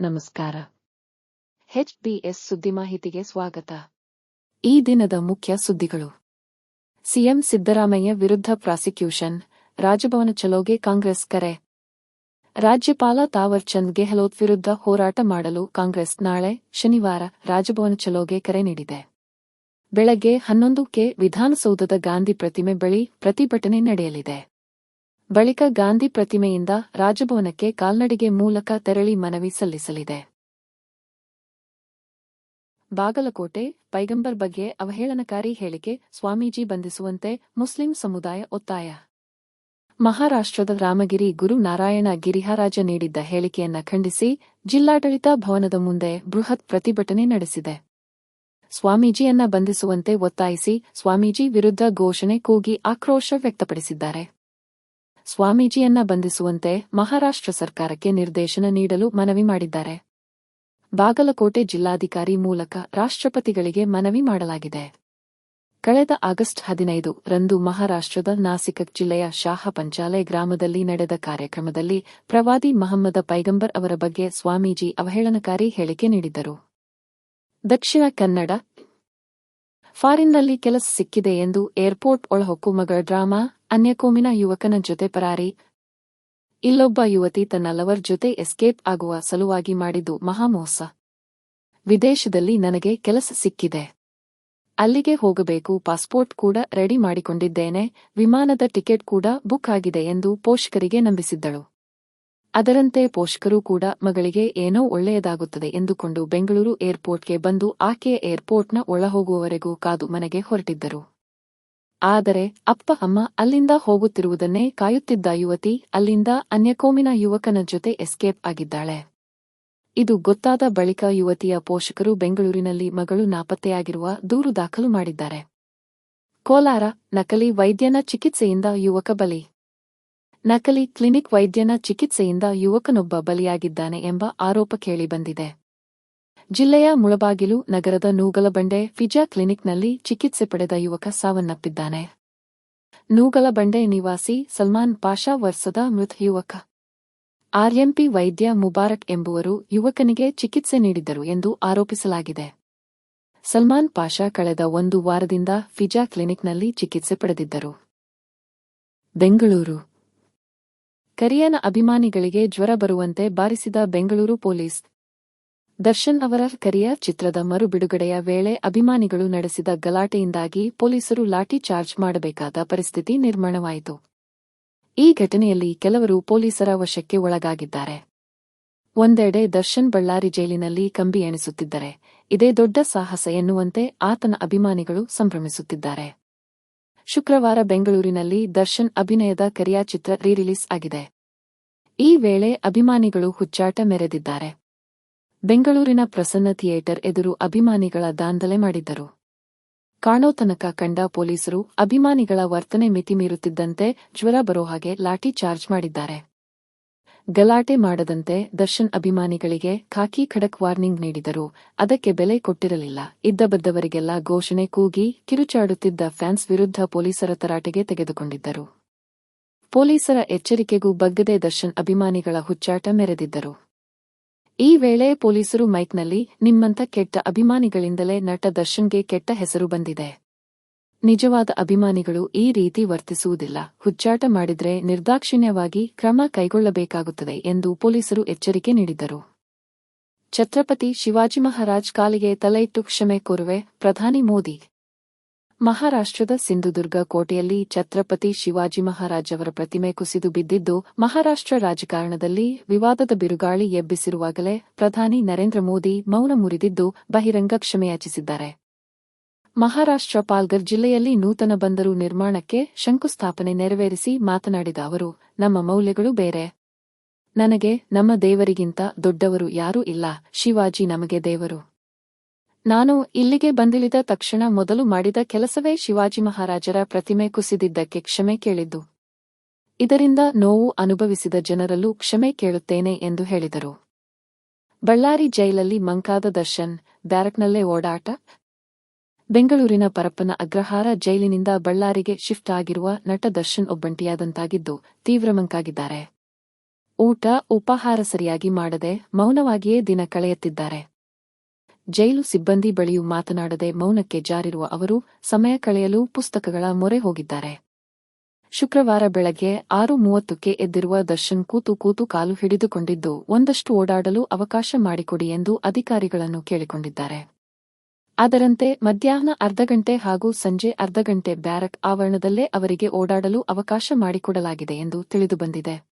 ನಮಸ್ಕಾರ. ಎಚ್ಬಿಎಸ್ ಸುದ್ದಿ ಮಾಹಿತಿಗೆ ಸ್ವಾಗತ. ಈ ದಿನದ ಮುಖ್ಯ ಸುದ್ದಿಗಳು. ಸಿಎಂ ಸಿದ್ದರಾಮಯ್ಯ ವಿರುದ್ಧ ಪ್ರಾಸಿಕ್ಯೂಷನ್, ರಾಜಭವನ ಚಲೋಗೆ ಕಾಂಗ್ರೆಸ್ ಕರೆ. ರಾಜ್ಯಪಾಲ ತಾವರ್ ಚಂದ್ ಗೆಹ್ಲೋಟ್ ವಿರುದ್ಧ ಹೋರಾಟ ಮಾಡಲು ಕಾಂಗ್ರೆಸ್ ನಾಳೆ, ಶನಿವಾರ, ರಾಜಭವನ ಚಲೋಗೆ ಕರೆ ನೀಡಿದೆ. ಬೆಳಗ್ಗೆ ಹನ್ನೊಂದಕ್ಕೆ ವಿಧಾನಸೌಧದ ಗಾಂಧಿ ಪ್ರತಿಮೆ ಬಳಿ ಪ್ರತಿಭಟನೆ ನಡೆಯಲಿದೆ. ಬಳಿಕ ಗಾಂಧಿ ಪ್ರತಿಮೆಯಿಂದ ರಾಜಭವನಕ್ಕೆ ಕಾಲ್ನಡಿಗೆ ಮೂಲಕ ತೆರಳಿ ಮನವಿ ಸಲ್ಲಿಸಲಿದೆ. ಬಾಗಲಕೋಟೆ, ಪೈಗಂಬರ್ ಬಗ್ಗೆ ಅವಹೇಳನಕಾರಿ ಹೇಳಿಕೆ ಸ್ವಾಮೀಜಿ ಬಂಧಿಸುವಂತೆ ಮುಸ್ಲಿಂ ಸಮುದಾಯ ಒತ್ತಾಯ. ಮಹಾರಾಷ್ಟ್ರದ ರಾಮಗಿರಿ ಗುರು ನಾರಾಯಣ ಗಿರಿಹರಾಜ ನೀಡಿದ್ದ ಹೇಳಿಕೆಯನ್ನ ಖಂಡಿಸಿ ಜಿಲ್ಲಾಡಳಿತ ಭವನದ ಮುಂದೆ ಬೃಹತ್ ಪ್ರತಿಭಟನೆ ನಡೆಸಿದೆ. ಸ್ವಾಮೀಜಿಯನ್ನ ಬಂಧಿಸುವಂತೆ ಒತ್ತಾಯಿಸಿ ಸ್ವಾಮೀಜಿ ವಿರುದ್ಧ ಘೋಷಣೆ ಕೂಗಿ ಆಕ್ರೋಶ ವ್ಯಕ್ತಪಡಿಸಿದ್ದಾರೆ. ಸ್ವಾಮೀಜಿಯನ್ನ ಬಂಧಿಸುವಂತೆ ಮಹಾರಾಷ್ಟ್ರ ಸರ್ಕಾರಕ್ಕೆ ನಿರ್ದೇಶನ ನೀಡಲು ಮನವಿ ಮಾಡಿದ್ದಾರೆ. ಬಾಗಲಕೋಟೆ ಜಿಲ್ಲಾಧಿಕಾರಿ ಮೂಲಕ ರಾಷ್ಟ್ರಪತಿಗಳಿಗೆ ಮನವಿ ಮಾಡಲಾಗಿದೆ. ಕಳೆದ ಆಗಸ್ಟ್ ಹದಿನೈದು ರಂದು ಮಹಾರಾಷ್ಟ್ರದ ನಾಸಿಕ್ ಜಿಲ್ಲೆಯ ಶಾಹ ಪಂಚಾಲೆ ಗ್ರಾಮದಲ್ಲಿ ನಡೆದ ಕಾರ್ಯಕ್ರಮದಲ್ಲಿ ಪ್ರವಾದಿ ಮಹಮ್ಮದ ಪೈಗಂಬರ್ ಅವರ ಬಗ್ಗೆ ಸ್ವಾಮೀಜಿ ಅವಹೇಳನಕಾರಿ ಹೇಳಿಕೆ ನೀಡಿದ್ದರು. ದಕ್ಷಿಣ ಕನ್ನಡ ಫಾರಿನ್ನಲ್ಲಿ ಕೆಲಸ ಸಿಕ್ಕಿದೆ ಎಂದು ಏರ್ಪೋರ್ಟ್ ಒಳಹೊಕ್ಕು ಮಗಳ ಡ್ರಾಮಾ ಅನ್ಯಕೋಮಿನ ಯುವಕನ ಜೊತೆ ಪರಾರಿ. ಇಲ್ಲೊಬ್ಬ ಯುವತಿ ತನ್ನ ಲವರ್ ಜೊತೆ ಎಸ್ಕೇಪ್ ಆಗುವ ಸಲುವಾಗಿ ಮಾಡಿದ್ದು ಮಹಾಮೋಸ ವಿದೇಶದಲ್ಲಿ ನನಗೆ ಕೆಲಸ ಸಿಕ್ಕಿದೆ. ಅಲ್ಲಿಗೆ ಹೋಗಬೇಕು, ಪಾಸ್ಪೋರ್ಟ್ ಕೂಡ ರೆಡಿ ಮಾಡಿಕೊಂಡಿದ್ದೇನೆ, ವಿಮಾನದ ಟಿಕೆಟ್ ಕೂಡ ಬುಕ್ ಆಗಿದೆ ಎಂದು ಪೋಷಕರಿಗೆ ನಂಬಿಸಿದ್ದಳು. ಅದರಂತೆ ಪೋಷಕರು ಕೂಡ ಮಗಳಿಗೆ ಏನೋ ಒಳ್ಳೆಯದಾಗುತ್ತದೆ ಎಂದುಕೊಂಡು ಬೆಂಗಳೂರು ಏರ್ಪೋರ್ಟ್ಗೆ ಬಂದು ಆಕೆಯ ಏರ್ಪೋರ್ಟ್ನ ಒಳಹೋಗುವವರೆಗೂ ಕಾದು ಮನೆಗೆ ಹೊರಟಿದ್ದರು. ಆದರೆ ಅಪ್ಪ ಅಮ್ಮ ಅಲ್ಲಿಂದ ಹೋಗುತ್ತಿರುವುದನ್ನೇ ಕಾಯುತ್ತಿದ್ದ ಯುವತಿ ಅಲ್ಲಿಂದ ಅನ್ಯಕೋಮಿನ ಯುವಕನ ಜೊತೆ ಎಸ್ಕೇಪ್ ಆಗಿದ್ದಾಳೆ. ಇದು ಗೊತ್ತಾದ ಬಳಿಕ ಯುವತಿಯ ಪೋಷಕರು ಬೆಂಗಳೂರಿನಲ್ಲಿ ಮಗಳು ನಾಪತ್ತೆಯಾಗಿರುವ ದೂರು ದಾಖಲು ಮಾಡಿದ್ದಾರೆ. ಕೋಲಾರ, ನಕಲಿ ವೈದ್ಯನ ಚಿಕಿತ್ಸೆಯಿಂದ ಯುವಕ ಬಲಿ. ನಕಲಿ ಕ್ಲಿನಿಕ್ ವೈದ್ಯನ ಚಿಕಿತ್ಸೆಯಿಂದ ಯುವಕನೊಬ್ಬ ಬಲಿಯಾಗಿದ್ದಾನೆ ಎಂಬ ಆರೋಪ ಕೇಳಿಬಂದಿದೆ. ಜಿಲ್ಲೆಯ ಮುಳಬಾಗಿಲು ನಗರದ ನೂಗಲಬಂಡೆ ಫಿಜಾ ಕ್ಲಿನಿಕ್ನಲ್ಲಿ ಚಿಕಿತ್ಸೆ ಪಡೆದ ಯುವಕ ಸಾವನ್ನಪ್ಪಿದ್ದಾನೆ. ನೂಗಲಬಂಡೆ ನಿವಾಸಿ ಸಲ್ಮಾನ್ ಪಾಷಾ ವರ್ಸದ ಮೃತ ಯುವಕ. ಆರ್ಎಂಪಿ ವೈದ್ಯ ಮುಬಾರಕ್ ಎಂಬುವರು ಯುವಕನಿಗೆ ಚಿಕಿತ್ಸೆ ನೀಡಿದ್ದರು ಎಂದು ಆರೋಪಿಸಲಾಗಿದೆ. ಸಲ್ಮಾನ್ ಪಾಷಾ ಕಳೆದ ಒಂದು ವಾರದಿಂದ ಫಿಜಾ ಕ್ಲಿನಿಕ್ನಲ್ಲಿ ಚಿಕಿತ್ಸೆ ಪಡೆದಿದ್ದರು. ಬೆಂಗಳೂರು. ಕರಿಯನ ಅಭಿಮಾನಿಗಳಿಗೆ ಜ್ವರ ಬರುವಂತೆ ಬಾರಿಸಿದ ಬೆಂಗಳೂರು ಪೊಲೀಸ್. ದರ್ಶನ್ ಅವರ ಕರಿಯರ್ ಚಿತ್ರದ ಮರು ಬಿಡುಗಡೆಯ ವೇಳೆ ಅಭಿಮಾನಿಗಳು ನಡೆಸಿದ ಗಲಾಟೆಯಿಂದಾಗಿ ಪೊಲೀಸರು ಲಾಠಿ ಚಾರ್ಜ್ ಮಾಡಬೇಕಾದ ಪರಿಸ್ಥಿತಿ ನಿರ್ಮಾಣವಾಯಿತು. ಈ ಘಟನೆಯಲ್ಲಿ ಕೆಲವರು ಪೊಲೀಸರ ವಶಕ್ಕೆ ಒಳಗಾಗಿದ್ದಾರೆ. ಒಂದೆಡೆ ದರ್ಶನ್ ಬಳ್ಳಾರಿ ಜೈಲಿನಲ್ಲಿ ಕಂಬಿ ಎಣಿಸುತ್ತಿದ್ದರೆ, ಇದೇ ದೊಡ್ಡ ಸಾಹಸ ಎನ್ನುವಂತೆ ಆತನ ಅಭಿಮಾನಿಗಳು ಸಂಭ್ರಮಿಸುತ್ತಿದ್ದಾರೆ. ಶುಕ್ರವಾರ ಬೆಂಗಳೂರಿನಲ್ಲಿ ದರ್ಶನ್ ಅಭಿನಯದ ಕರಿಯಾ ಚಿತ್ರ ರೀ ರಿಲೀಸ್ ಆಗಿದೆ. ಈ ವೇಳೆ ಅಭಿಮಾನಿಗಳು ಹುಚ್ಚಾಟ ಮೆರೆದಿದ್ದಾರೆ. ಬೆಂಗಳೂರಿನ ಪ್ರಸನ್ನ ಥಿಯೇಟರ್ ಎದುರು ಅಭಿಮಾನಿಗಳ ದಾಂಧಲೆ ಮಾಡಿದ್ದರು. ಕಾಣೋ ತನಕ ಕಂಡ ಪೊಲೀಸರು ಅಭಿಮಾನಿಗಳ ವರ್ತನೆ ಮಿತಿ ಮೀರುತ್ತಿದ್ದಂತೆ ಜ್ವರ ಬರೋ ಹಾಗೆ ಲಾಠಿ ಚಾರ್ಜ್ ಮಾಡಿದ್ದಾರೆ. ಗಲಾಟೆ ಮಾಡದಂತೆ ದರ್ಶನ್ ಅಭಿಮಾನಿಗಳಿಗೆ ಖಾಕಿ ಖಡಕ್ ವಾರ್ನಿಂಗ್ ನೀಡಿದರು. ಅದಕ್ಕೆ ಬೆಲೆ ಕೊಟ್ಟಿರಲಿಲ್ಲ. ಇದ್ದಬದ್ದವರಿಗೆಲ್ಲ ಘೋಷಣೆ ಕೂಗಿ ಕಿರುಚಾಡುತ್ತಿದ್ದ ಫ್ಯಾನ್ಸ್ ವಿರುದ್ಧ ಪೊಲೀಸರ ತರಾಟೆಗೆ ತೆಗೆದುಕೊಂಡಿದ್ದರು. ಪೊಲೀಸರ ಎಚ್ಚರಿಕೆಗೂ ಬಗ್ಗದೆ ದರ್ಶನ್ ಅಭಿಮಾನಿಗಳ ಹುಚ್ಚಾಟ ಮೆರೆದಿದ್ದರು. ಈ ವೇಳೆ ಪೊಲೀಸರು ಮೈಕ್ನಲ್ಲಿ ನಿಮ್ಮಂತ ಕೆಟ್ಟ ಅಭಿಮಾನಿಗಳಿಂದಲೇ ನಟ ದರ್ಶನ್ಗೆ ಕೆಟ್ಟ ಹೆಸರು ಬಂದಿದೆ. ನಿಜವಾದ ಅಭಿಮಾನಿಗಳು ಈ ರೀತಿ ವರ್ತಿಸುವುದಿಲ್ಲ. ಹುಚ್ಚಾಟ ಮಾಡಿದರೆ ನಿರ್ದಾಕ್ಷಿಣ್ಯವಾಗಿ ಕ್ರಮ ಕೈಗೊಳ್ಳಬೇಕಾಗುತ್ತದೆ ಎಂದು ಪೊಲೀಸರು ಎಚ್ಚರಿಕೆ ನೀಡಿದ್ದರು. ಛತ್ರಪತಿ ಶಿವಾಜಿ ಮಹಾರಾಜ್ ಕಾಲಿಗೆ ತಲೆಯಿಟ್ಟು ಕ್ಷಮೆ ಕೋರುವೆ, ಪ್ರಧಾನಿ ಮೋದಿ. ಮಹಾರಾಷ್ಟ್ರದ ಸಿಂಧುದುರ್ಗ ಕೋಟೆಯಲ್ಲಿ ಛತ್ರಪತಿ ಶಿವಾಜಿ ಮಹಾರಾಜ್ ಅವರ ಪ್ರತಿಮೆ ಕುಸಿದು ಬಿದ್ದಿದ್ದು, ಮಹಾರಾಷ್ಟ್ರ ರಾಜಕಾರಣದಲ್ಲಿ ವಿವಾದದ ಬಿರುಗಾಳಿ ಎಬ್ಬಿಸಿರುವಾಗಲೇ ಪ್ರಧಾನಿ ನರೇಂದ್ರ ಮೋದಿ ಮೌನ ಮುರಿದಿದ್ದು, ಬಹಿರಂಗ ಕ್ಷಮೆಯಾಚಿಸಿದ್ದಾರೆ ಮಹಾರಾಷ್ಟ್ರ ಪಾಲ್ಗರ್ ಜಿಲ್ಲೆಯಲ್ಲಿ ನೂತನ ಬಂದರು ನಿರ್ಮಾಣಕ್ಕೆ ಶಂಕುಸ್ಥಾಪನೆ ನೆರವೇರಿಸಿ ಮಾತನಾಡಿದ ಅವರು, ನಮ್ಮ ಮೌಲ್ಯಗಳು ಬೇರೆ. ನನಗೆ, ನಮ್ಮ ದೇವರಿಗಿಂತ ದೊಡ್ಡವರು ಯಾರೂ ಇಲ್ಲ. ಶಿವಾಜಿ ನಮಗೆ ದೇವರು. ನಾನು ಇಲ್ಲಿಗೆ ಬಂದಿಳಿದ ತಕ್ಷಣ ಮೊದಲು ಮಾಡಿದ ಕೆಲಸವೇ ಶಿವಾಜಿ ಮಹಾರಾಜರ ಪ್ರತಿಮೆ ಕುಸಿದಿದ್ದಕ್ಕೆ ಕ್ಷಮೆ ಕೇಳಿದ್ದು. ಇದರಿಂದ ನೋವು ಅನುಭವಿಸಿದ ಜನರಲ್ಲೂ ಕ್ಷಮೆ ಕೇಳುತ್ತೇನೆ ಎಂದು ಹೇಳಿದರು. ಬಳ್ಳಾರಿ ಜೈಲಲ್ಲಿ ಮಂಕಾದ ದರ್ಶನ್, ಬ್ಯಾರಕ್ನಲ್ಲೇ ಓಡಾಟ. ಬೆಂಗಳೂರಿನ ಪರಪ್ಪನ ಅಗ್ರಹಾರ ಜೈಲಿನಿಂದ ಬಳ್ಳಾರಿಗೆ ಶಿಫ್ಟ್ ಆಗಿರುವ ನಟ ದರ್ಶನ್ ಒಬ್ಬಂಟಿಯಾದಂತಾಗಿದ್ದು ತೀವ್ರ ಮಂಕಾಗಿದ್ದಾರೆ. ಊಟ, ಉಪಾಹಾರ ಸರಿಯಾಗಿ ಮಾಡದೆ ಮೌನವಾಗಿಯೇ ದಿನ ಕಳೆಯುತ್ತಿದ್ದಾರೆ. ಜೈಲು ಸಿಬ್ಬಂದಿ ಬಳಿಯೂ ಮಾತನಾಡದೆ ಮೌನಕ್ಕೆ ಜಾರಿರುವ ಅವರು ಸಮಯ ಕಳೆಯಲು ಪುಸ್ತಕಗಳ ಮೊರೆ ಹೋಗಿದ್ದಾರೆ. ಶುಕ್ರವಾರ ಬೆಳಗ್ಗೆ ಆರು ಮೂವತ್ತಕ್ಕೆ ಎದ್ದಿರುವ ದರ್ಶನ್ ಕೂತು ಕೂತು ಕಾಲು ಹಿಡಿದುಕೊಂಡಿದ್ದು, ಒಂದಷ್ಟು ಓಡಾಡಲು ಅವಕಾಶ ಮಾಡಿಕೊಡಿ ಎಂದು ಅಧಿಕಾರಿಗಳನ್ನು ಕೇಳಿಕೊಂಡಿದ್ದಾರೆ. ಅದರಂತೆ ಮಧ್ಯಾಹ್ನ ಅರ್ಧ ಗಂಟೆ ಹಾಗೂ ಸಂಜೆ ಅರ್ಧ ಗಂಟೆ ಬ್ಯಾರಕ್ ಆವರಣದಲ್ಲೇ ಅವರಿಗೆ ಓಡಾಡಲು ಅವಕಾಶ ಮಾಡಿಕೊಡಲಾಗಿದೆ ಎಂದು ತಿಳಿದುಬಂದಿದೆ